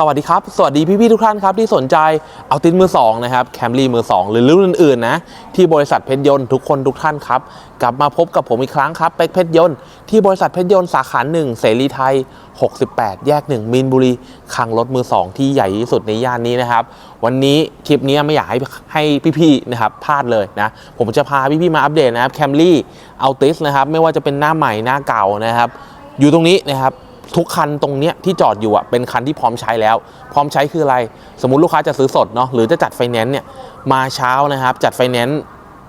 สวัสดีครับ สวัสดีพี่ๆทุกท่านครับที่สนใจเอาตินมือสองนะครับแคมรี่มือสองหรือรุ่นอื่นๆนะที่บริษัทเพชรยนต์ทุกคนทุกท่านครับ กลับมาพบกับผมอีกครั้งครับเป็กเพชรยนต์ที่บริษัทเพชรยนต์สาขาหนึ่งเสรีไทย 68 แยก 1 มีนบุรีคลังรถมือสองที่ใหญ่ที่สุดในย่านนี้นะครับ วันนี้คลิปนี้ไม่อยากให้ให้พี่ๆนะครับพลาดเลยนะ ผมจะพาพี่ๆมาอัปเดตนะครับแคมรี่เอาติสนะครับไม่ว่าจะเป็นหน้าใหม่หน้าเก่านะครับอยู่ตรงนี้นะครับ ทุกคันตรงเนี้ยที่จอดอยู่อะเป็นคันที่พร้อมใช้แล้ว พร้อมใช้คืออะไร สมมติลูกค้าจะซื้อสดเนาะหรือจะจัดไฟแนนซ์เนี่ยมาเช้านะครับ จัดไฟแนนซ์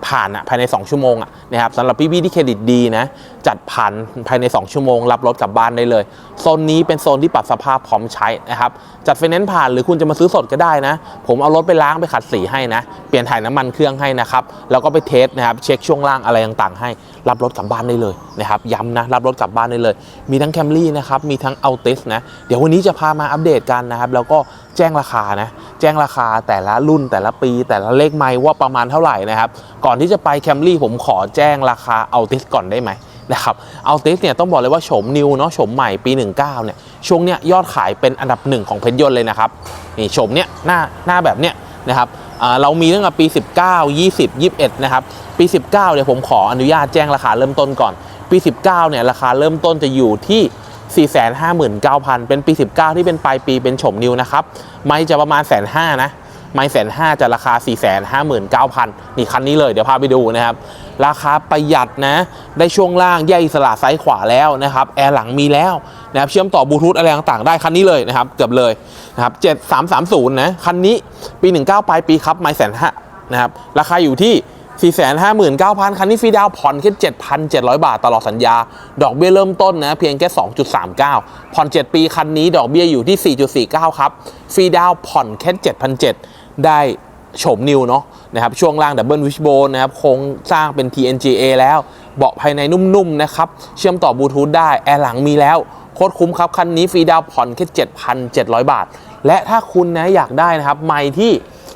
ผ่านอะภายใน 2 ชั่วโมงอะนะครับสำหรับพี่ๆที่เครดิตดีนะจัดผ่านภายใน 2 ชั่วโมง รับรถกลับบ้านได้เลยโซนนี้เป็นโซนที่ปรับสภาพพร้อมใช้นะครับจัดไฟแนนซ์ผ่านหรือคุณจะมาซื้อสดก็ได้นะ ผมเอารถไปล้างไปขัดสีให้นะเปลี่ยนถ่ายน้ำมันเครื่องให้นะครับแล้วก็ไปเทสนะครับเช็คช่วงล่างอะไรต่างๆ ให้ รับรถกลับบ้านได้เลยนะครับย้ำนะรับรถกลับบ้านได้เลย มีทั้งแคมรี่นะครับมีทั้งเอาติสนะเดี๋ยววันนี้จะพามาอัปเดตกันนะครับแล้วก็ แจ้งราคานะแจ้งราคาแต่ละรุ่นแต่ละปี แต่ละเลขไม้ว่าประมาณเท่าไหร่นะครับก่อนที่จะไปแคมรี่ผมขอแจ้งราคาเอาติสก่อนได้ไหมนะครับเอาติสเนี่ยต้องบอกเลยว่าโฉมนิวเนาะโฉมใหม่ปี 19เนี่ยช่วงเนี้ยยอดขายเป็นอันดับหนึ่งของเพชรยนต์เลยนะครับนี่โฉมเนี้ยหน้าหน้าแบบเนี้ยนะครับอ่าเรามีตั้งแต่ปี 19 20 21 นะครับ ปี 19 เนี่ยผมขออนุญาตแจ้งราคาเริ่มต้นก่อน ปี 19 เนี่ยราคาเริ่มต้นจะอยู่ที่ 459,000 เป็นปี 19 ที่เป็นปลายปีเป็นโฉมนิวนะครับ ไม่จะประมาณแสนห้านะ ไม่แสนห้าจะราคา 459,000 นี่คันนี้เลยเดี๋ยวพาไปดูนะครับ ราคาประหยัดนะ ได้ช่วงล่างแยกอิสระซ้ายขวาแล้วนะครับ แอร์หลังมีแล้วนะครับเชื่อมต่อบลูทูธอะไรต่างๆได้คันนี้เลยนะครับ เกือบเลยนะครับ 7330 นะ คันนี้ปี 19 ปลายปีครับไม่แสนห้านะครับ ราคาอยู่ที่ 459,000 คันนี้ฟรีดาวผ่อนแค่ 7,700 บาทตลอดสัญญา ดอกเบี้ยเริ่มต้นนะเพียงแค่ 2.39 ผ่อน 7 ปีคันนี้ดอกเบี้ยอยู่ที่ 4.49 ครับ ฟรีดาวผ่อนแค่7,700 ได้โฉมนิวเนาะนะครับช่วงล่างดับเบิลวิชโบนนะครับโครงสร้างเป็น TNGA แล้ว เบาะภายในนุ่มๆนะครับ เชื่อมต่อบลูทูธได้ แอร์หลังมีแล้ว โคตรคุ้มครับ คันนี้ฟรีดาวผ่อนแค่ 7,700 บาท และถ้าคุณนะอยากได้นะครับ ไมค์ที่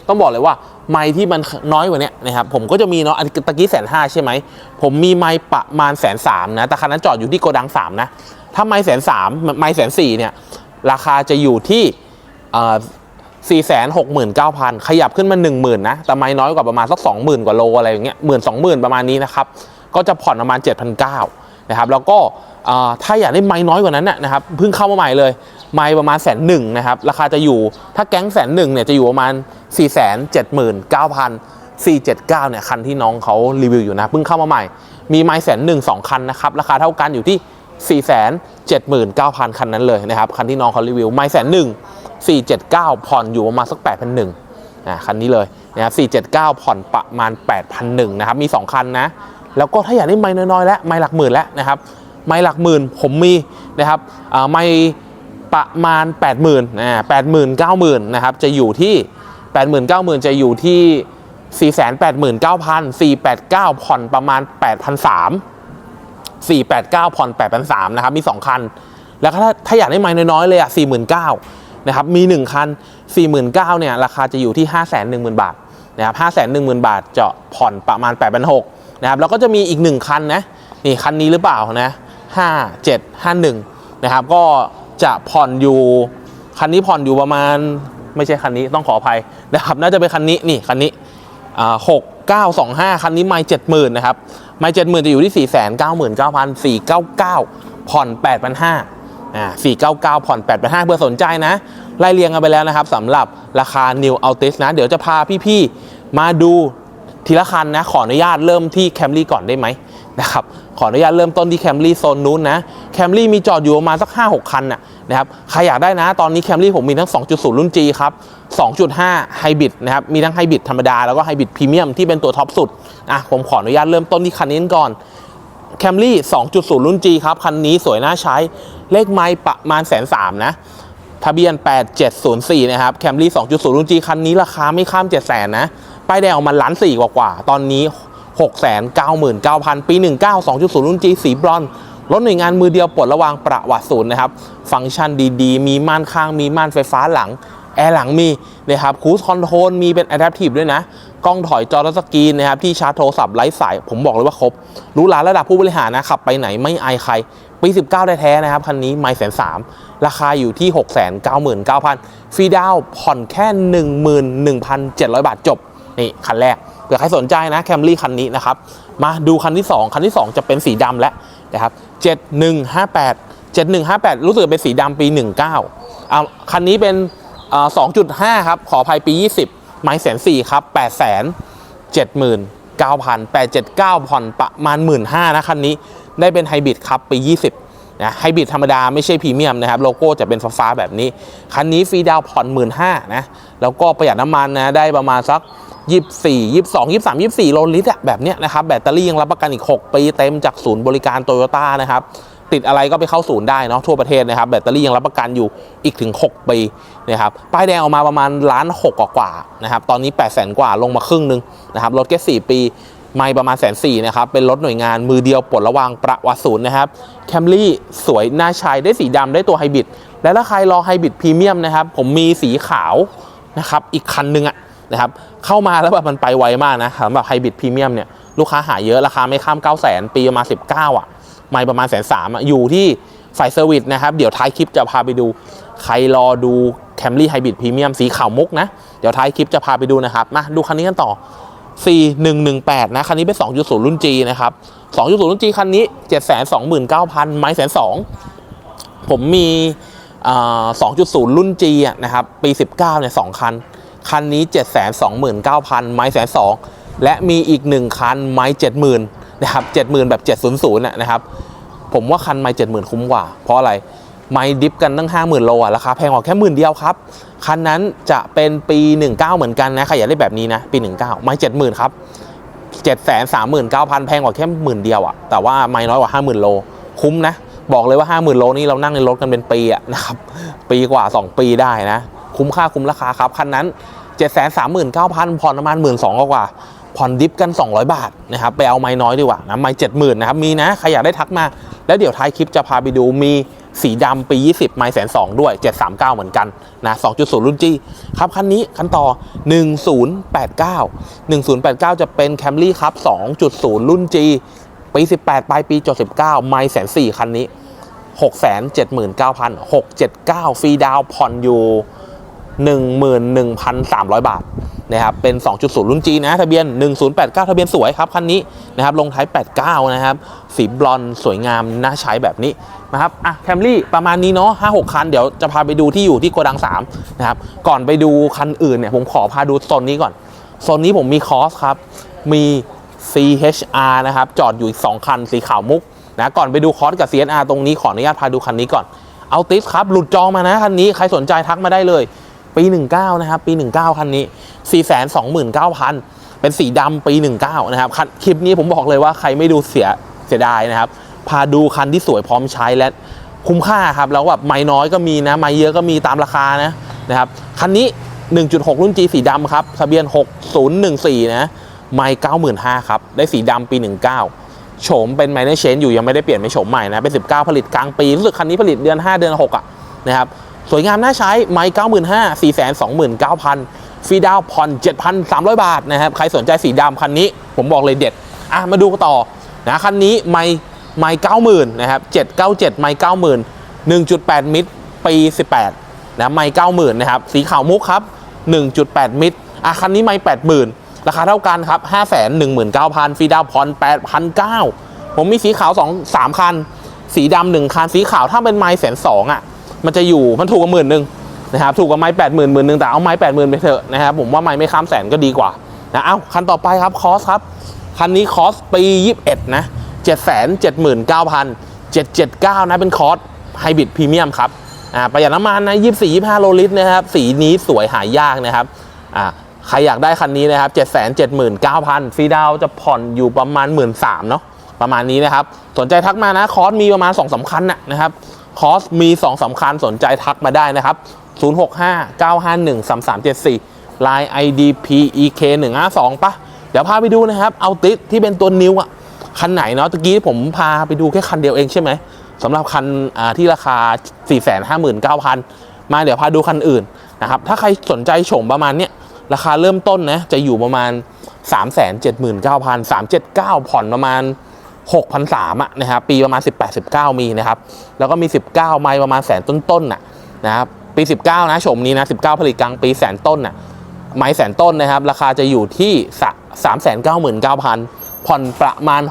ต้องบอกเลยว่า ไม้ที่มันน้อยกว่านี้นะครับผมก็จะมีเนาะตะกี้แสนห้าใช่ไหมผมมีไม้ประมาณแสนสามนะแต่คันนั้นจอดอยู่ที่โกดังสามนะถ้าไม้แสนสามไม้แสนสี่เนี่ยราคาจะอยู่ที่สี่แสนหกหมื่นเก้าพันขยับขึ้นมาหนึ่งหมื่นนะแต่ไม้น้อยกว่าประมาณสักสองหมื่นกว่าโลอะไรอย่างเงี้ยหมื่นสองหมื่นประมาณนี้นะครับก็จะผ่อนประมาณเจ็ดพันเก้านะครับแล้วก็ ถ้าอยากได้ไม้น้อยกว่านั้นนะครับเพิ่งเข้ามาใหม่เลย ไม้ประมาณแสนหนึ่งนะครับราคาจะอยู่ถ้าแก๊งแสนหนึ่งเนี่ยจะอยู่ประมาณ 4 7 9 0 0 479เนี่ยคันที่น้องเขารีวิวอยู่นะเพิ่งเข้ามาใหม่ มีไม้แสนหนึ่งสองคันนะครับราคาเท่ากันอยู่ที่ 4 7 9 0 0 0 คันนั้นเลยนะครับคันที่น้องเขารีวิวไม้แสนหนึ่ง479 ผ่อนอยู่ประมาณสัก 8,100นะคันนี้เลยนะครับ479 ผ่อนประมาณ 8,100นะครับมี 2 คันนะแล้วก็ถ้าอยากได้ไม้น้อยๆ แล้วไม้หลักหมื่นแล้วนะครับ ไม้หลักหมื่นผมมีนะครับไม้ประมาณ 80,000นะ80,000 90,000นนะครับจะอยู่ที่ 80,000 90,000 จะอยู่ที่ 4 8 9 0 0 489 ผ่อนประมาณ 8,300 489 ผ่อน 8,300 นะครับ มี 2 คัน แล้วก็ถ้าถ้าอยากได้ไม้น้อยๆ เลยอะ49,000นะครับมี 1 คัน 49,000เนี่ยราคาจะอยู่ที่ 510,000 บาทนะครับ510,000 บาทจะผ่อนประมาณ 8,600นะครับแล้วก็จะมีอีก 1 คันนะนี่คันนี้หรือเปล่านะ 5751 นะครับ ก็จะผ่อนอยู่ คันนี้ผ่อนอยู่ประมาณไม่ใช่คันนี้ต้องขออภัยนะครับ น่าจะเป็นคันนี้นี่คันนี้หกเก้าสองห้าคันนี้ไม่เจ็ดหมื่นนะครับไม่เจ็ดหมื่นจะอยู่ที่สี่แสนเก้าหมื่นเก้าพันสี่เก้าเก้าผ่อนแปดพันห้าอ่าสี่เก้าเก้าผ่อนแปดพันห้าเพื่อสนใจนะ ไล่เรียงกันไปแล้วนะครับสำหรับราคา New Altis นะ เดี๋ยวจะพาพี่ๆ มาดู ทีละคันนะขออนุญาตเริ่มที่ Camry ก่อนได้ไหมนะครับขออนุญาตเริ่มต้นที่ Camry โซนนู้นนะ Camry มีจอดอยู่ประมาณสัก 5-6 คันนะนะครับใครอยากได้นะ ตอนนี้ Camry ผมมีทั้ง 2.0 รุ่น G ครับ 2.5 ไฮบริดนะครับมีทั้งไฮบริดธรรมดา แล้วก็ไฮบริดพรีเมียมที่เป็นตัวท็อปสุดอะผมขออนุญาตเริ่มต้นที่คันนี้ก่อน Camry 2.0 รุ่น G ครับ คันนี้สวยน่าใช้เลขไม้ประมาณแสนสามนะทะเบียน 8704 นะครับ Camry 2.0 รุ่น G คันนี้ราคาไม่ข้าม 7 0 0 0 0นะ ป้ายแดงออกมาล้านสี่กว่าๆตอนนี้699,000 ปี19 2.0 รุ่น G สีบรอนรถหน่วยงานมือเดียวปลดระวางประวัติศูนย์นะครับ ฟังก์ชันดีๆ มีม่านข้าง มีม่านไฟฟ้าหลัง แอร์หลังมีนะครับคูสคอนโทรลมีเป็น Adaptive ด้วยนะ กล้องถอยจอทัสกรีนนะครับ ที่ชาร์จโทรศัพท์ไร้สาย ผมบอกเลยว่าครบหรู้หลาระดับผู้บริหารนะ ขับไปไหนไม่อายใคร ปี 19 ได้แท้นะครับ คันนี้ไม่แสนสามราคาอยู่ที่ 699,000ฟรีดาวน์ผ่อนแค่ 11,700 บาทจบ นี่คันแรกเผื่อใครสนใจนะแคมรี่คันนี้นะครับ มาดูคันที่ 2 คันที่ 2 จะเป็นสีดำแล้วนะครับ7158 7158 รู้สึกเป็นสีดำปี 19อ่าคันนี้เป็นอ่า2.5 ครับ ขออภัยปี 20 ไม้แสนสี่ครับ8แสน79,000 879ผ่อนประมาณ 15,000นะคันนี้ได้เป็นไฮบริดครับปี 20นะไฮบริดธรรมดาไม่ใช่พรีเมียมนะครับ โลโก้จะเป็นฟ้าแบบนี้ คันนี้ฟรีดาวน์ผ่อน 15,000นะแล้วก็ประหยัดน้ำมันนะได้ประมาณสัก 24 22 23 24โลลิตรอะแบบเนี้ยนะครับแบตเตอรี่ยังรับประกันอีก 6 ปีเต็มจากศูนย์บริการโตโยต้านะครับติดอะไรก็ไปเข้าศูนย์ได้เนาะทั่วประเทศนะครับแบตเตอรี่ยังรับประกันอยู่อีกถึง 6 ปีนะครับป้ายแดงออกมาประมาณล้านหกกว่านะครับตอนนี้8 0 0 0 0 0กว่าลงมาครึ่งหนึงนะครับรถแค่ 4 ปีไม่ประมาณแสนสี่นะครับ เป็นรถหน่วยงานมือเดียวปลดระวางประวัติศูนย์นะครับแคมรี่สวยน่าใช้ได้สีดำได้ตัวไฮบริดและถ้าใครรอไฮบริดพรีเมียมนะครับ ผมมีสีขาวนะครับ อีกคันหนึงอะ นะครับเข้ามาแล้วแบบมันไปไวมากนะสำหรับไฮบริดพรีเมียมเนี่ยลูกค้าหาเยอะราคาไม่ข้าม 9 0 0 0 0ปีประมาณ 19 อะ ไม่ประมาณแสนสามอยู่ที่ฝ่ายเซอร์วิสนะครับ เดี๋ยวท้ายคลิปจะพาไปดู ใครรอดูแคมรี่ไฮบริดพรีเมียมสีขาวมุกนะ เดี๋ยวท้ายคลิปจะพาไปดูนะครับ มาดูคันนี้กันต่อ 4118 นะ คันนี้เป็น 2.0 รุ่น G นะครับ 2.0 รุ่น G คันนี้ 729,000 ไม้แสนสองผมมีอ่า2.0 รุ่น G นะครับ ปี 19 เนี่ย 2 คัน คันนี้ 729,000 ไม้แสนสองและมีอีก 1 คันไม้70,000นะครับ70,000 แบบ 700น่ะนะครับ ผมว่าคันไม้70,000 คุ้มกว่า เพราะอะไร ไม้ดิฟกันตั้ง 50,000 โลอะราคาแพงกว่าแค่หมื่นเดียวครับ คันนั้นจะเป็นปี 19 เหมือนกันนะใครอยากได้แบบนี้นะ ปี 19 ไม้70,000 ครับ 7 3 9 0 0 0 แพงกว่าแค่หมื่นเดียวอะแต่ว่าไม่น้อยกว่า 50,000 โล คุ้มนะบอกเลยว่า 50,000 โลนี่เรานั่งในรถกันเป็นปีอะนะครับ ปีกว่า 2 ปีได้นะ คุ้มค่าคุ้มราคาครับ คันนั้น 7 3 9 0 0 0 ผ่อนประมาณ 1 2 0 0กว่าผ่อนดิฟกัน 200 บาทนะครับไปเอาไม้น้อยดีกว่านะไม้70,000นะครับมีนะใครอยากได้ทักมา แล้วเดี๋ยวท้ายคลิปจะพาไปดูมีสีดำปี 20 ไม้แสนสองด้วย 739 เหมือนกันนะ2.0 รุ่น G ครับ คันนี้คันต่อ 1089 1089 จะเป็น Camry ครับ 2.0 รุ่น G ปี 18 ปลายปีจด19ไม้แสนสี่คันนี้ 679,000 679 ฟรีดาวผ่อนอยู่ 11,300 บาทนะครับเป็น 2.0 รุ่น G นะทะเบียน 1089 ทะเบียนสวยครับคันนี้นะครับลงท้าย 89 นะครับ สีบลอนสวยงามน่าใช้แบบนี้นะครับอะแคมรี่ประมาณนี้เนาะ5-6 คัน เดี๋ยวจะพาไปดูที่อยู่ที่โกดัง 3 นะครับ ก่อนไปดูคันอื่นเนี่ยผมขอพาดูโซนนี้ก่อนโซนนี้ผมมีคอสครับ มี CHR นะครับ จอดอยู่อีก 2 คันสีขาวมุกนะก่อนไปดูคอสกับ CHR ตรงนี้ขออนุญาตพาดูคันนี้ก่อนเอาติสครับหลุดจองมานะคันนี้ใครสนใจทักมาได้เลย ปี 19 นะครับ ปี 19 คันนี้ 429,000 เป็นสีดำปี 19 นะครับ คลิปนี้ผมบอกเลยว่าใครไม่ดูเสียเสียดายนะครับ พาดูคันที่สวยพร้อมใช้และคุ้มค่าครับ แล้วแบบไม่น้อยก็มีนะ ไม่เยอะก็มีตามราคานะนะครับ คันนี้ 1.6 รุ่น G สีดำครับทะเบียน 6014 นะ ไม่95,000 ครับ ได้สีดำปี 19โฉมเป็นไมเนอร์เชนอยู่ยังไม่ได้เปลี่ยนเป็นโฉมใหม่นะ เป็น 19 ผลิตกลางปี รู้สึกคันนี้ผลิตเดือน 5 เดือน 6 อะนะครับ สวยงามน่าใช้ไม้95,000 429,000ฟรีดาวผ่อน7,300บาทนะครับ ใครสนใจสีดำคันนี้ ผมบอกเลยเด็ด อะ มาดูกันต่อนะคันนี้ไม่ไม่90,000นะครับ797ไม่90,000 1.8มิตรปี18นะไม่90,000นะครับ สีขาวมุกครับ1.8มิตรอะคันนี้ไม่80,000ราคาเท่ากันครับ519,000ฟรีดาวผ่อน8,900ผมมีสีขาว2 3คัน สีดำหนึ่งคัน สีขาวถ้าเป็นไม้แสนสองอะ มันจะอยู่มันถูกกว่าหมื่นหนึ่งนะครับถูกกว่าไม้แปดหมื่นหมื่นหนึ่งแต่เอาไม้แปดหมื่นไปเถอะนะครับผมว่าไม้ไม่ข้ามแสนก็ดีกว่านะเอ้าคันต่อไปครับคอสครับ คันนี้คอสปี21นะ7 7 9 0 0 779นเก้าพันเจ็ดเจ็ดเก้านะเป็นคอสไฮบริดพรีเมียมครับอ่าประหยัดน้ำมันนะ24 25โลลิตรนะครับสีนี้สวยหายากนะครับอ่าใครอยากได้คันนี้นะครับ7 7 9 0 0 0ฟรีดาวจะผ่อนอยู่ประมาณ1 3ื่นเนาะประมาณนี้นะครับ สนใจทักมานะคอสมีประมาณ2สาคัญนะนะครับ คอสมี2สำคัญสนใจทักมาได้นะครับ 065 951 3374 Line ID PEK 152 ปะเดี๋ยวพาไปดูนะครับเอาติสที่เป็นตัวนิวอะคันไหนเนาะตะกี้ผมพาไปดูแค่คันเดียวเองใช่ไหมสำหรับคันอ่าที่ราคา 459,000 มาเดี๋ยวพาดูคันอื่นนะครับ ถ้าใครสนใจโฉมประมาณเนี้ยราคาเริ่มต้นนะจะอยู่ประมาณ 379,000 379 ผ่อนประมาณ 6,003อะนะครับปีประมาณ 18-19 มีนะครับ แล้วก็มี 19 ไมล์ประมาณแสนต้นๆน่ะนะครับปี 19 นะโฉมนี้นะ 19 ผลิตกลางปีแสนต้นน่ะไม้แสนต้นนะครับ ราคาจะอยู่ที่ 399,000 ผ่อนประมาณ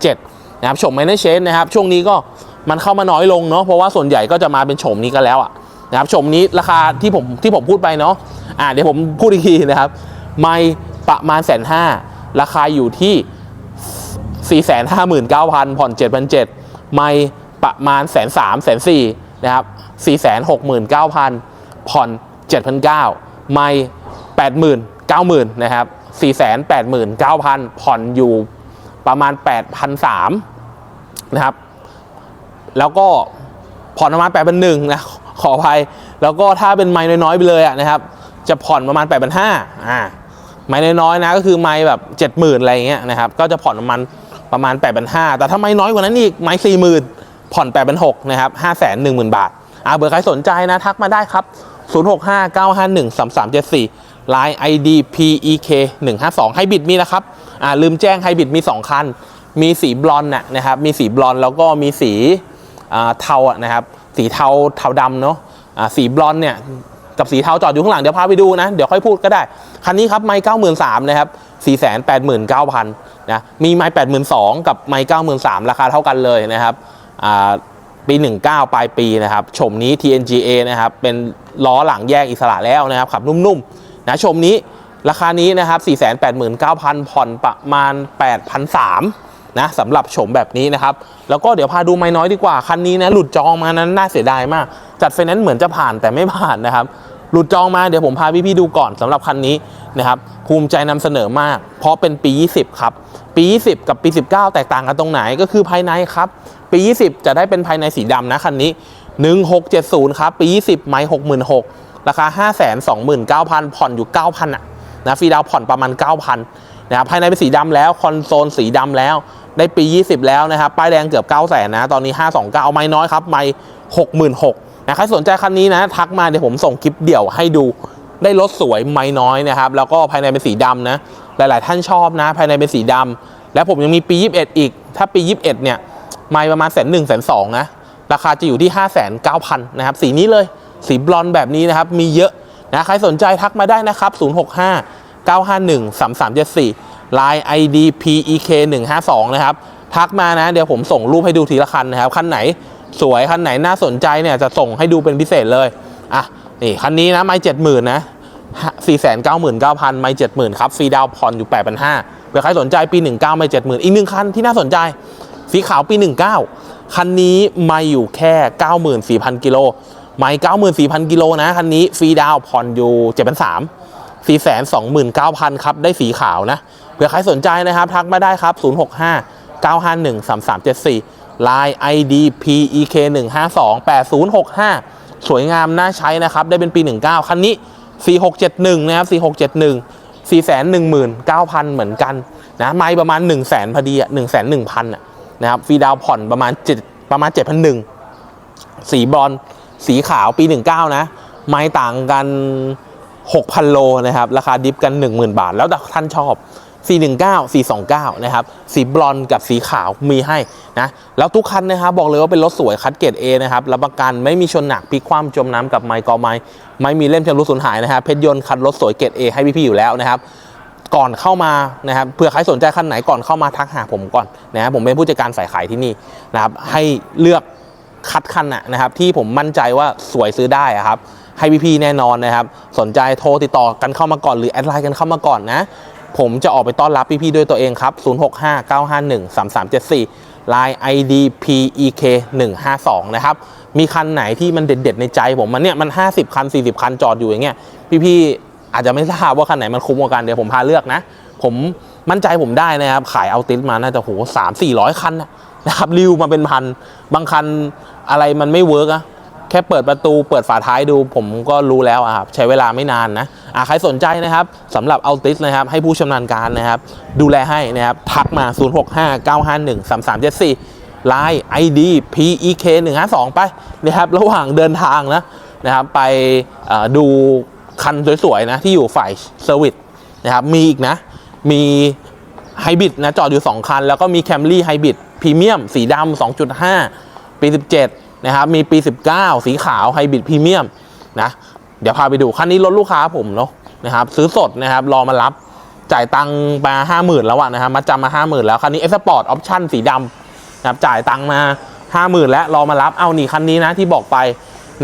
6,700นะครับโฉมไม่ได้เชนนะครับ ช่วงนี้ก็มันเข้ามาน้อยลงเนาะเพราะว่าส่วนใหญ่ก็จะมาเป็นโฉมนี้กันแล้วอะนะครับโฉมนี้ราคาที่ผมที่ผมพูดไปเนาะอ่าเดี๋ยวผมพูดอีกทีนะครับ ไม่ประมาณแสนห้าราคาอยู่ที่ 459,000 ผ่อน 7,700ไม่ประมาณแสนสามแสนสี่นะครับ469,000 ผ่อน 7,900ไม่80,000 90,000นะครับ489,000 ผ่อนอยู่ประมาณ 8,300นะครับ แล้วก็ผ่อนประมาณ8,100นะขออภัย แล้วก็ถ้าเป็นไม้น้อยๆไปเลยอะนะครับ จะผ่อนประมาณ 8,500อ่าไม้น้อยๆนะก็คือไม้แบบ 70,000 อะไรเงี้ยนะครับ ก็จะผ่อนประมาณ ประมาณ8,500แต่ถ้าไม้น้อยกว่านั้นอีกไม้40,000ผ่อน8,600นะครับ510,000บาทอ่าเบอร์ใครสนใจนะทักมาได้ครับ 0659513374 Line ID PEK 152ให้บิดมีนะครับอ่าลืมแจ้งให้บิดมี 2 คัน มีสีบลอนด์น่ะนะครับมีสีบลอนแล้วก็มีสีอ่าเทาอะนะครับสีเทาเทาดำเนาะอ่าสีบลอนเนี่ยกับสีเทาจอดอยู่ข้างหลังเดี๋ยวพาไปดูนะ เดี๋ยวค่อยพูดก็ได้ คันนี้ครับไม้เก้าหมื่นสามนะครับสี่แสนแปดหมื่นเก้าพัน นะมีไม้แปดหมื่นสองกับไม้เก้าหมื่นสามราคาเท่ากันเลยนะครับอ่าปี 19 ปลายปีนะครับชมนี้ TNGA นะครับเป็นล้อหลังแยกอิสระแล้วนะครับขับนุ่มๆนะชมนี้ราคานี้นะครับ 489,000 ผ่อนประมาณ 8,300นะสำหรับชมแบบนี้นะครับ แล้วก็เดี๋ยวพาดูไม้น้อยดีกว่า คันนี้นะหลุดจองมานั้นน่าเสียดายมาก จัดไฟแนนซ์เหมือนจะผ่านแต่ไม่ผ่านนะครับ หลุดจองมาเดี๋ยวผมพาพี่ๆดูก่อนสำหรับคันนี้นะครับภูมิใจนำเสนอมาก เพราะเป็นปี 20 ครับ ปี 20 กับปี 19 แตกต่างกันตรงไหนก็คือภายในครับ ปี 20 จะได้เป็นภายในสีดำนะคันนี้ 1670 ครับ ปี 20 ไม้66,000 ราคา 529,000 ผ่อนอยู่ 9,000อะนะฟรีดาวผ่อนประมาณ 9,000นะครับภายในเป็นสีดำแล้วคอนโซลสีดำแล้ว ได้ปี 20 แล้วนะครับป้ายแดงเกือบ 9 0 0 0 0นะตอนนี้ 529 เอาไม้น้อยครับไม้66,000 นะใครสนใจคันนี้นะทักมาเดี๋ยวผมส่งคลิปเดี่ยวให้ดูได้รถสวยไม้น้อยนะครับแล้วก็ภายในเป็นสีดำนะหลาย ๆ ท่านชอบนะ ภายในเป็นสีดำแล้วผมยังมีปี 21 อีก ถ้าปี 21 เนี่ย ไม้ประมาณแสนหนึ่งแสนสองนะ ราคาจะอยู่ที่ 5 9 0 0 0 นะครับ สีนี้เลย สีบลอนด์แบบนี้นะครับ มีเยอะนะ ใครสนใจทักมาได้นะครับ 065 951 3374 Line ID PEK 152นะครับ ทักมานะ เดี๋ยวผมส่งรูปให้ดูทีละคันนะครับ คันไหน สวยคันไหนน่าสนใจเนี่ยจะส่งให้ดูเป็นพิเศษเลยอะนี่คันนี้นะไม่เจ็ดหมื่นนะสี่แสนเก้าหมื่นเก้าพันไม่เจ็ดหมื่นครับฟรีดาวผ่อนอยู่แปดพันห้าเผื่อใครสนใจปีหนึ่งเก้าไม่เจ็ดหมื่นอีกหนึ่งคันที่น่าสนใจ สีขาวปีหนึ่งเก้าคันนี้ไม่อยู่แค่เก้าหมื่นสี่พันกิโลไม่เก้าหมื่นสี่พันกิโลนะคันนี้ฟรีดาวผ่อนอยู่เจ็ดพันสามสี่แสนสองหมื่นเก้าพันครับได้สีขาวนะเผื่อใครสนใจนะครับทักมาได้ครับศูนย์หกห้าเก้าห้าหนึ่งสามสามเจ็ดสี่ Line ID PEK 152 8065 สวยงามน่าใช้นะครับ ได้เป็นปี 19 คันนี้ 4671 นะครับ 4671 419,000 เหมือนกันนะไม่ประมาณ 1 0 0 0 0แสนพอดีอะ1 1 0 0 0อะนะครับฟรีดาวผ่อนประมาณ 7 ประมาณ 7,001 สีบรอนสีขาวปี 19 นะ ไม่ต่างกัน 6,000 โลนะครับ ราคาดิฟกัน 10,000 บาท แล้วแต่ท่านชอบ 419 429 นะครับ สีบลอนด์กับสีขาวมีให้นะ แล้วทุกคันนะครับบอกเลยว่าเป็นรถสวยคัดเกรด A นะครับ รับประกันไม่มีชนหนักพลิกคว่ำจมน้ำกับไมค์กอไม้ไม่มีเล่มชำรุดสูญหายนะครับ เพชรยนต์คันรถสวยเกรด A ให้พี่ๆอยู่แล้วนะครับก่อนเข้ามานะครับเผื่อใครสนใจคันไหนก่อนเข้ามาทักหาผมก่อนนะครับผมเป็นผู้จัดการสายขายที่นี่นะครับให้เลือกคัดคันนะครับที่ผมมั่นใจว่าสวยซื้อได้ครับให้พี่ๆแน่นอนนะครับ สนใจโทรติดต่อกันเข้ามาก่อนหรือแอดไลน์กันเข้ามาก่อนนะ ผมจะออกไปต้อนรับพี่ๆด้วยตัวเองครับ 0659513374 Line ID PEK 152นะครับ มีคันไหนที่มันเด็ดๆในใจผมมันเนี่ยมัน 50 คัน 40 คันจอดอยู่อย่างเงี้ยพี่ๆอาจจะไม่ทราบว่าคันไหนมันคุ้มกว่ากันเดี๋ยวผมพาเลือกนะ ผมมั่นใจผมได้นะครับ ขายเอาติสมาน่าจะโหสามสี่ร้อยคันนะครับรีวิวมาเป็นพัน บางคันอะไรมันไม่เวิร์กอะ แค่เปิดประตูเปิดฝาท้ายดูผมก็รู้แล้วครับใช้เวลาไม่นานนะอะใครสนใจนะครับสำหรับเอาติสนะครับให้ผู้ชำนาญการนะครับดูแลให้นะครับทักมา 0659513374 Line ID PEK 152ไปนะครับระหว่างเดินทางนะนะครับไปดูคันสวยๆนะที่อยู่ฝ่ายเซอร์วิสนะครับมีอีกนะมีไฮบริดนะจอดอยู่ 2 คัน แล้วก็มีแคมรี่ไฮบริดพรีเมียมสีดำ2.5 ปี 17 นะครับ มีปี 19 สีขาวไฮบริดพรีเมียมนะเดี๋ยวพาไปดูคันนี้รถลูกค้าผมเนาะนะครับ ซื้อสดนะครับ รอมารับจ่ายตังค์มาห้าหมื่นแล้วอะนะครับมาจำมาห้าหมื่นแล้วคันนี้เอสปอร์ตออปชั่นสีดำนะครับจ่ายตังค์มาห้าหมื่นแล้วรอมารับเอานี่คันนี้นะที่บอกไป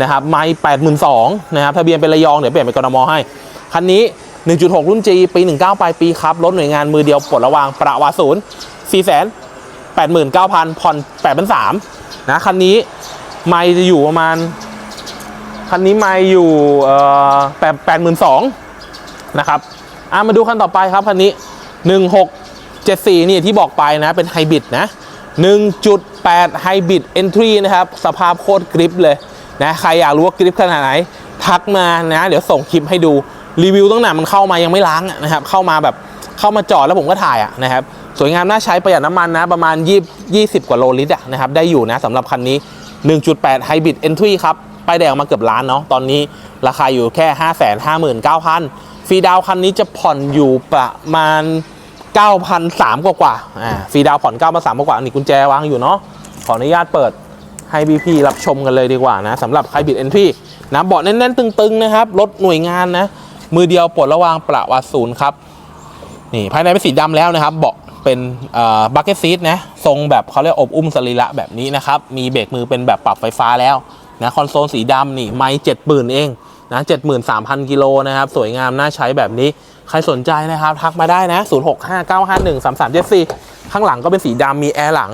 นะครับไม่แปดหมื่นสองนะครับทะเบียนเป็นระยองเดี๋ยวเปลี่ยนเป็นกรมให้คันนี้ 1.6 รุ่น G ปี 19 ปลายปีครับรถหน่วยงานมือเดียวปลดระวางประวาศูนย์4 8 9 0 0 0ผ่อน8 3 0 0นะคันนี้ ไม่จะอยู่ประมาณ คันนี้ไม่อยู่แปดแปดหมื่นสองนะครับอะมาดูคันต่อไปครับคันนี้1674นี่ที่บอกไปนะเป็นไฮบริดนะ1.8ไฮบริดเอนทรีนะครับ สภาพโคตรกริปเลยนะใครอยากรู้ว่ากริปขนาดไหน ทักมานะ เดี๋ยวส่งคลิปให้ดูรีวิวตั้งแต่มันเข้ามายังไม่ล้างนะครับ เข้ามาแบบเข้ามาจอดแล้วผมก็ถ่ายอะนะครับ สวยงามน่าใช้ประหยัดน้ำมันนะ ประมาณ 20 20 กว่าโลลิตรอะนะครับ ได้อยู่นะสำหรับคันนี้ 1.8 Hybrid Entry ครับป้ายแดงมาเกือบล้านเนาะตอนนี้ราคาอยู่แค่ 559,000ฟรีดาวคันนี้จะผ่อนอยู่ประมาณ 9,300 กว่ากว่าอ่าฟรีดาวผ่อน 9,300 กว่าๆนี่กุญแจวางอยู่เนาะขออนุญาตเปิดให้พี่ๆรับชมกันเลยดีกว่านะสำหรับ Hybrid Entry นะเบาะแน่นๆ ตึงๆ นะครับ รถหน่วยงานนะ มือเดียวปลดระวางประวัติศูนย์ครับ นี่ภายในเป็นสีดำแล้วนะครับ เบาะ เป็นบักเก็ตซีทนะทรงแบบเขาเรียกอบอุ้มสรีระแบบนี้นะครับ มีเบรกมือเป็นแบบปรับไฟฟ้าแล้วนะคอนโซลสีดำนี่ไม่เจ็ดหมื่นเองนะเจ็ดหมื่นสามพันกิโลนะครับ สวยงามน่าใช้แบบนี้ ใครสนใจนะครับ ทักมาได้นะ0 6 5 9 5 1 3 3 7 4ข้างหลังก็เป็นสีดำมีแอร์หลัง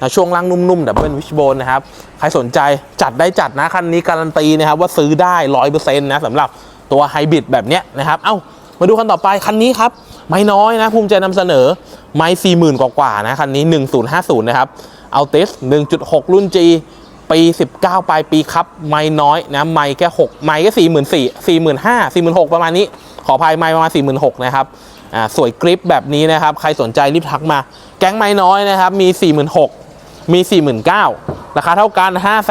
นะช่วงล่างนุ่มๆดับเบิลวิชโบนนะครับ ใครสนใจจัดได้จัดนะคันนี้การันตีนะครับว่าซื้อได้ร้อยเปอร์เซ็นต์นะสำหรับตัวไฮบริดแบบเนี้ยนะครับ เอ้า มาดูคันต่อไปคันนี้ครับ ไม่น้อยนะ ภูมิใจนำเสนอ ไม่สี่หมื่นกว่าๆนะ คันนี้ 1050 นะครับเอาเตส1.6 รุ่น G ปี 19 ปลายปีครับ ไม่น้อยนะ ไม่แค่6ไม่แค่44,000 45,000 46,000ประมาณนี้ ขออภัยไม่ประมาณ 46,000นะครับอ่าสวยกริปแบบนี้นะครับ ใครสนใจรีบทักมา แก๊งไม่น้อยนะครับ มี 46,000มี 49,000ราคาเท่ากัน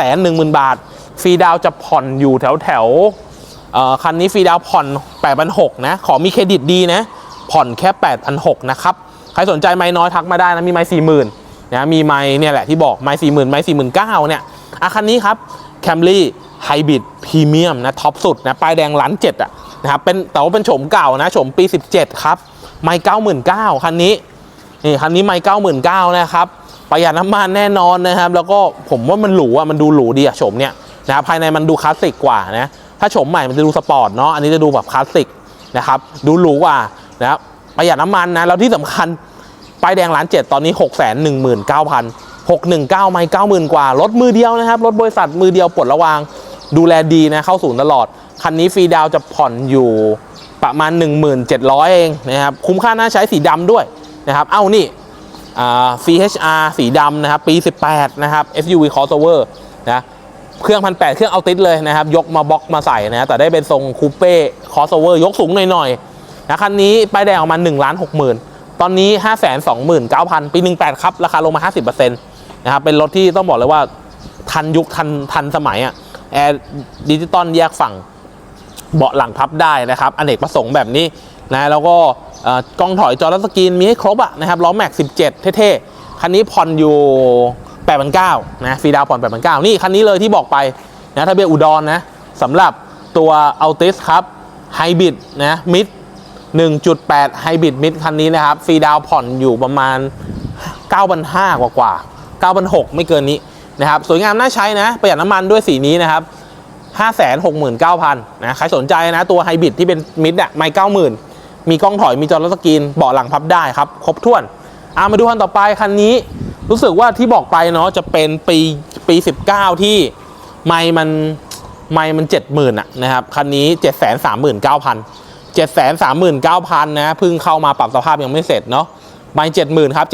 510,000 บาท ฟรีดาวจะผ่อนอยู่แถวแถว คันนี้ฟรีดาวผ่อน 8,600 นะ ขอมีเครดิตดีนะ ผ่อนแค่ 8,600 นะครับ ใครสนใจไม้น้อยทักมาได้นะ มีไม้40,000นะมีไม้เนี่ยแหละที่บอกไม้40,000 ไม้49,000 เนี่ยอะคันนี้ครับ Camry Hybrid Premium นะท็อปสุดนะป้ายแดงล้านเจ็ดอะนะครับเป็นแต่ว่าเป็นโฉมเก่านะโฉมปี 17 ครับ ไม้99,000คันนี้นี่คันนี้ไม่เก้าหมื่นเก้านะครับประหยัดน้ำมันแน่นอนนะครับ แล้วก็ผมว่ามันหรูอะมันดูหรูดีอะโฉมเนี้ยนะครับภายในมันดูคลาสสิกกว่านะ ถ้าโฉมใหม่มันจะดูสปอร์ตเนาะอันนี้จะดูแบบคลาสสิกนะครับดูหรูกว่านะครับประหยัดน้ำมันนะแล้วที่สำคัญป้ายแดงล้านเจ็ดตอนนี้6 1 9 0 0 0 619ไม่90,000กว่า รถมือเดียวนะครับ รถบริษัทมือเดียวปลดระวาง ดูแลดีนะ เข้าศูนย์ตลอด คันนี้ฟรีดาวจะผ่อนอยู่ประมาณ 1700 เองนะครับ คุ้มค่าน่าใช้สีดำด้วยนะครับ เอ้านี่อ่า CHR สีดำนะครับ ปี 18 นะครับ SUV crossover นะ เครื่องพันแเครื่องเอาติดเลยนะครับ ยกมาบล็อกมาใส่นะแต่ได้เป็นทรงคูเป้ crossover ยกสูงหน่อยๆนะคันนี้ป้ายแดงออกมา1ล้าน6หมื่นตอนนี้ 5 2 9 0 0 0 ปี 18 ครับ ราคาลงมา 50%นะครับเป็นรถที่ต้องบอกเลยว่า ทันยุคทันทันสมัยอะ่ะแอร์ดิจิตอลแยกฝั่งเบาะหลังพับได้นะครับอเนกประสงค์แบบนี้นะแล้วก็กล้องถอยจอรัสกรีนมีให้ครบอะนะครับล้อแม็ก 17 เท่ๆ คันนี้ผ่อนอยู่ 8,900นะฟรีดาวน์ผ่อน 8,900นี่คันนี้เลยที่บอกไปนะทะเบียนอุดรนะสำหรับตัวอัลติสครับไฮบริดนะมิด1.8ไฮบริดมิดคันนี้นะครับฟรีดาวผ่อนอยู่ประมาณ 9,500 กว่ากว่า9,600 ไม่เกินนี้นะครับสวยงามน่าใช้นะ ประหยัดน้ำมันด้วยสีนี้นะครับ569,000นะใครสนใจนะตัวไฮบริดที่เป็นมิดอะไม่90,000 มีกล้องถอยมีจอรถสกรีนเบาะหลังพับได้ครับ ครบถ้วนเอามาดูคันต่อไปคันนี้ รู้สึกว่าที่บอกไปเนาะจะเป็นปีปี 19 ที่ไม่มันไม่มัน 70,000อะนะครับ คันนี้ 739,000 739,000นะเพิ่งเข้ามาปรับสภาพยังไม่เสร็จเนาะไม่70,000ครับ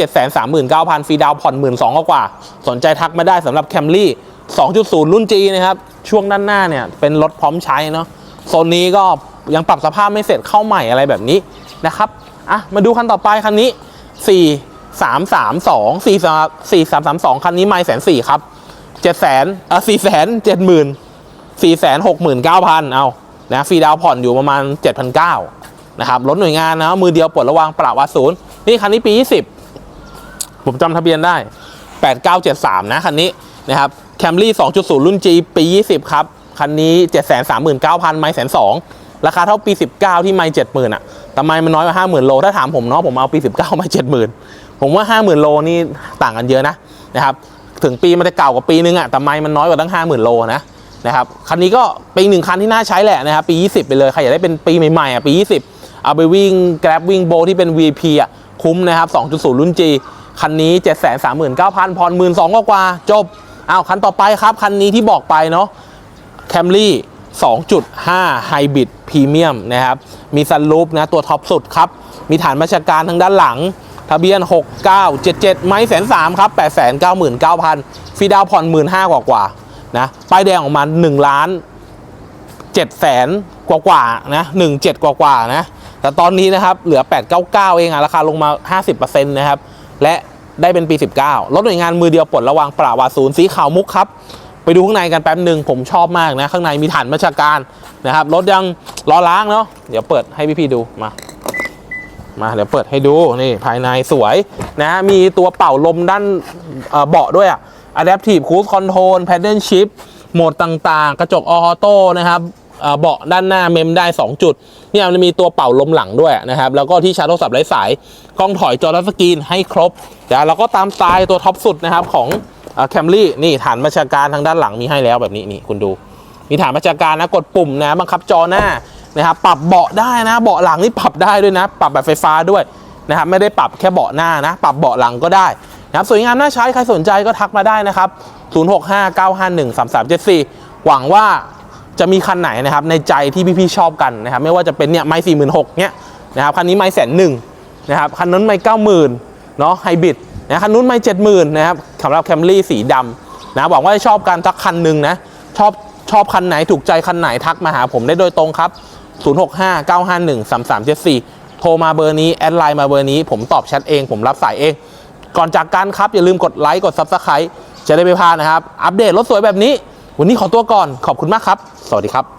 739,000ฟรีดาวผ่อน12,000กว่า สนใจทักมาได้สำหรับ Camry 2.0รุ่น G นะครับ ช่วงด้านหน้าเนี่ยเป็นรถพร้อมใช้เนาะโซนนี้ก็ยังปรับสภาพไม่เสร็จเข้าใหม่อะไรแบบนี้นะครับ อะ มาดูคันต่อไปคันนี้4 3 3 2 4 4 3 3 2 คันนี้ไม่แสนสี่ครับ7แสนเออ4แสน7หมื่น4แสน6หมื่น9พันเอานะฟรีดาวผ่อนอยู่ประมาณ 7,900นะครับรถหน่วยงานนะมือเดียวปลดระวางปรับวาศูนย์นี่คันนี้ปี 20 ผมจำทะเบียนได้ 8973 นะคันนี้นะครับแคมรี่2.0 รุ่น G ปี 20 ครับ คันนี้ 739,000 ไม่แสนสองราคาเท่าปี 19 ที่ไม่70,000อะแต่ไม่มันน้อยกว่า50,000 โล ถ้าถามผมเนาะผมเอาปี 19ไม่70,000 ผมว่า 50,000 โลนี่ต่างกันเยอะนะนะครับถึงปีมันจะเก่ากว่าปีนึงอะแต่ไม่มันน้อยกว่าตั้ง 50,000 โลนะนะครับคันนี้ก็เป็นอีหนึ่งคันที่น่าใช้แหละนะครับปี 20 ไปเลยใครอยากได้เป็นปีใหม่ๆอะปี 20 เอาไปวิ่ง Grab วิ่งโบที่เป็น VP อะคุ้มนะครับ 2.0 รุ่น G คันนี้ 739,000ผ่อน12,000กว่าๆจบอ้าวคันต่อไปครับ คันนี้ที่บอกไปเนาะแคมรี่2.5 Hybrid Premium นะครับ มีซันรูปนะ ตัวท็อปสุดครับ มีฐานบัญชาการทางด้านหลัง ทะเบียน 6977 ไม้แสนสามครับ 899,000 ฟรีดาวผ่อน 15,000กว่ากว่านะ ป้ายแดงออกมา1ล้าน7แสนกว่ากว่านะ17 กว่ากว่านะ แต่ตอนนี้นะครับ เหลือ 899 เองอะราคาลงมา 50%นะครับ และได้เป็นปี 19 รถหน่วยงานมือเดียวปลดระวางปราวาศูนย์สีขาวมุกครับ ไปดูข้างในกันแป๊บหนึ่งผมชอบมากนะ ข้างในมีฐานบัชการนะครับ รถยังล้อล้างเนาะ เดี๋ยวเปิดให้พี่ๆดูมา มาเดี๋ยวเปิดให้ดูนี่ภายในสวยนะมีตัวเป่าลมด้านเบาะด้วยอะ Adaptive Cruise Control Paddle Shift โหมดต่างๆ กระจกออโต้นะครับเบาะด้านหน้าเมมได้ 2 จุดเนี่ยมันมีตัวเป่าลมหลังด้วยนะครับ แล้วก็ที่ชาร์จโทรศัพท์ไร้สายกล้องถอยจอทัชสกรีนให้ครบเดี๋ยวเราก็ตามสไตล์ตัวท็อปสุดนะครับของแคมรี่นี่ฐานบัญชาการทางด้านหลังมีให้แล้วแบบนี้นี่คุณดู มีฐานบัญชาการนะกดปุ่มนะบังคับจอหน้า นะครับปรับเบาะได้นะเบาะหลังนี่ปรับได้ด้วยนะ ปรับแบบไฟฟ้าด้วยนะครับไม่ได้ปรับแค่เบาะหน้านะ ปรับเบาะหลังก็ได้นะครับสวยงามน่าใช้ใครสนใจก็ทักมาได้นะครับ 0659513374 หวังว่าจะมีคันไหนนะครับในใจที่พี่ๆชอบกันนะครับไม่ว่าจะเป็นเนี่ยไม้สี่หมื่นหกเนี่ยนะครับคันนี้ไม้แสนหนึ่งนะครับคันนั้นไม้เก้าหมื่นเนาะไฮบริดนะคันนู้นไม้เจ็ดหมื่นนะครับสำหรับแคมรี่สีดำนะหวังว่าจะชอบกันสักคันหนึ่งนะชอบชอบคันไหนถูกใจคันไหนทักมาหาผมได้โดยตรงครับ 0659513374 โทรมาเบอร์นี้ แอดไลน์มาเบอร์นี้ ผมตอบแชทเอง ผมรับสายเอง ก่อนจากกันครับ อย่าลืมกดไลค์ กด Subscribe จะได้ไม่พลาดนะครับ อัปเดตรถสวยแบบนี้ วันนี้ขอตัวก่อน ขอบคุณมากครับ สวัสดีครับ